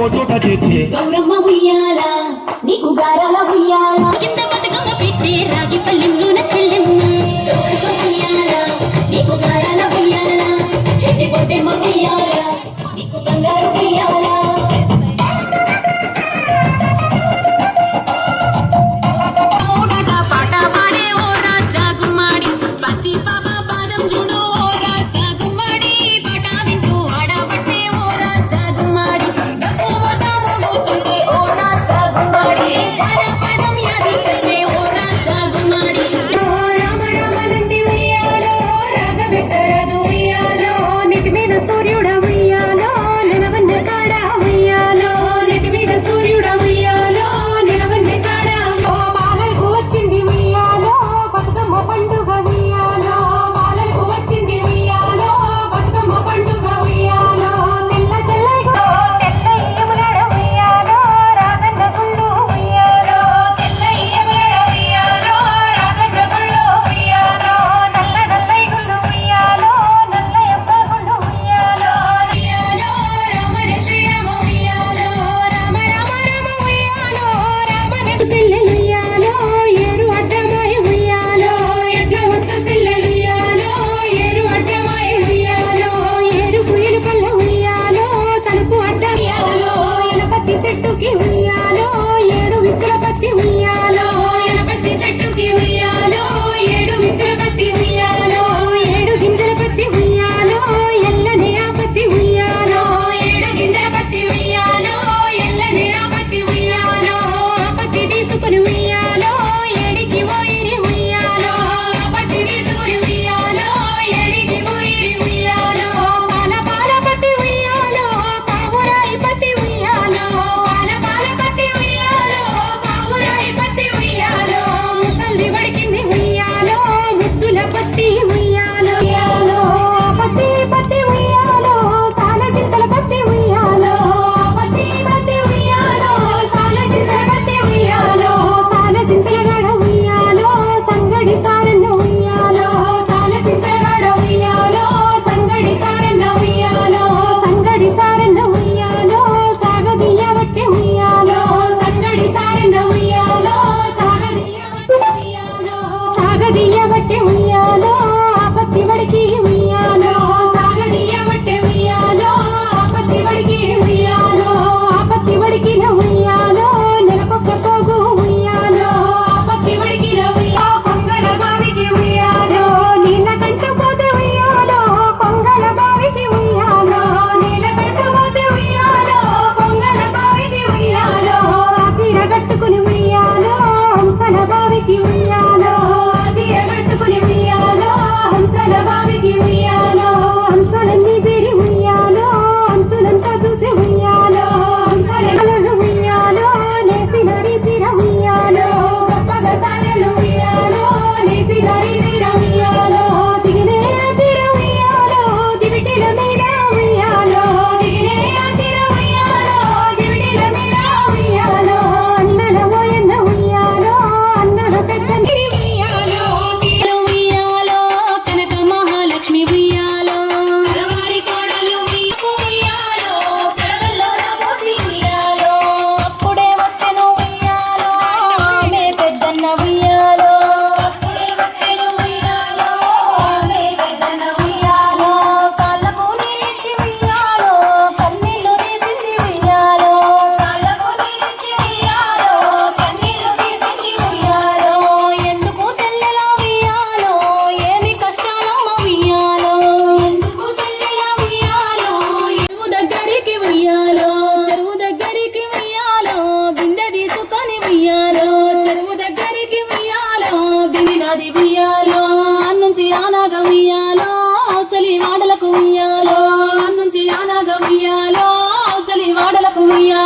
ముచ్చట తెచ్చి గౌరమ్మ ఉయ్యాల నీకు గారాల ఉయ్యాల. కింద బతుకమ్మ పిచ్చి రాగి పల్లెంలోన చెల్లెమ్మ. ఉయ్యాల నీకు గారాల ఉయ్యాల. చెట్టి బొడ్డెమ్మ ఉయ్యాల నీకు బంగారు ఉయ్యాల. proyecto que voy மதியவட்டை yeah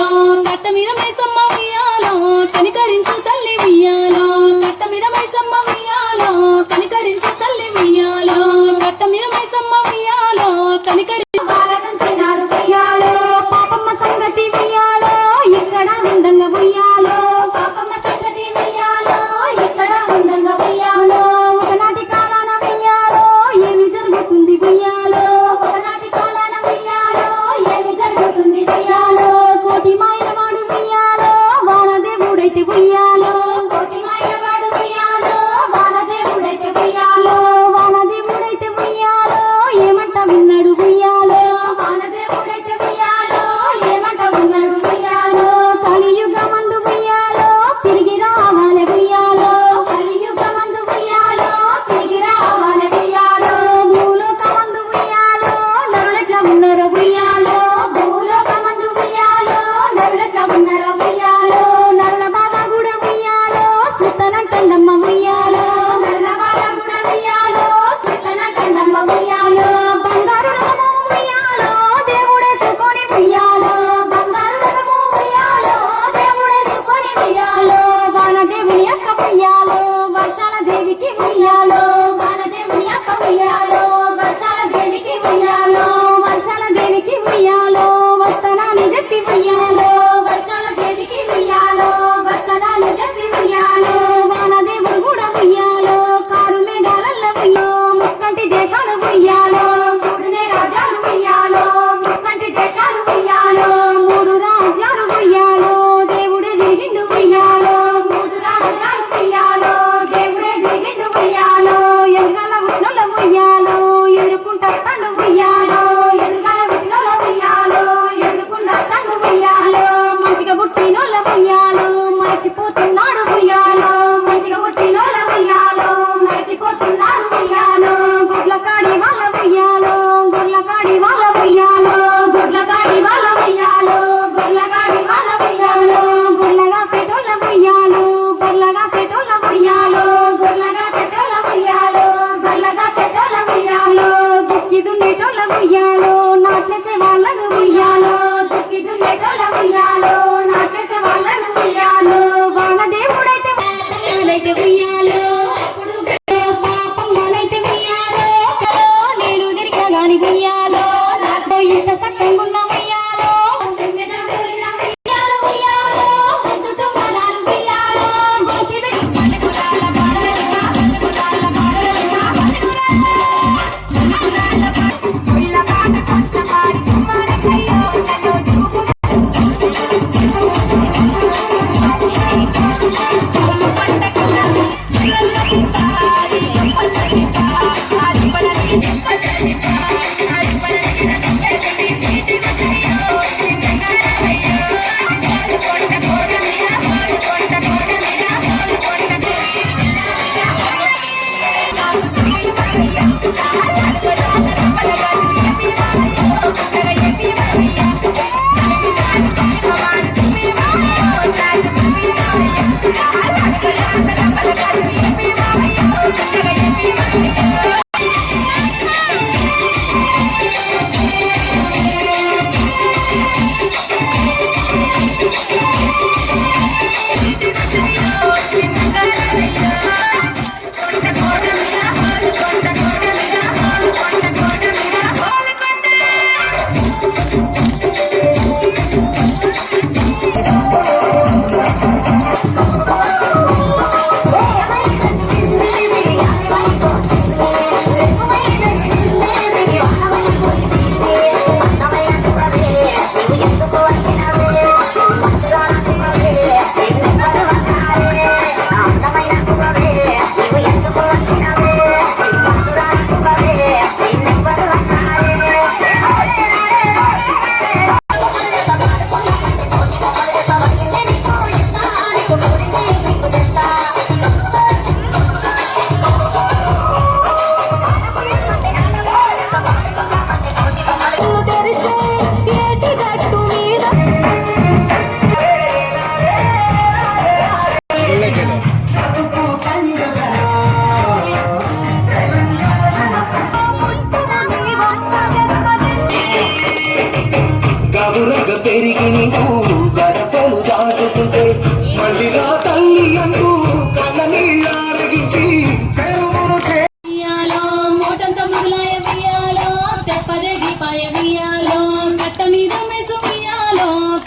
ఉయ్యాలో కట్ట మీద మైసమ్మ ఉయ్యాలో కనికరించు తల్లి ఉయ్యాలో కట్ట మీద మైసమ్మ ఉయ్యాలో కనికరించు తల్లి ఉయ్యాలో కట్ట మీద మైసమ్మ ఉయ్యాలో కనికరి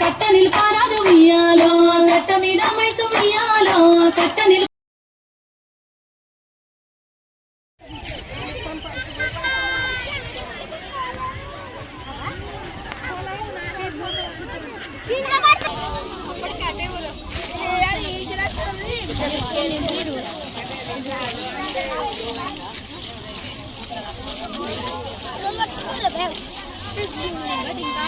கட்டனில் பாராது உய்யாலோ கட்டமிதமை சுமியாலோ கட்டனில் Thank you.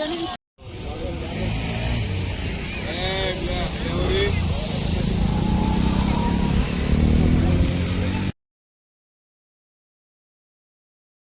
Johnny.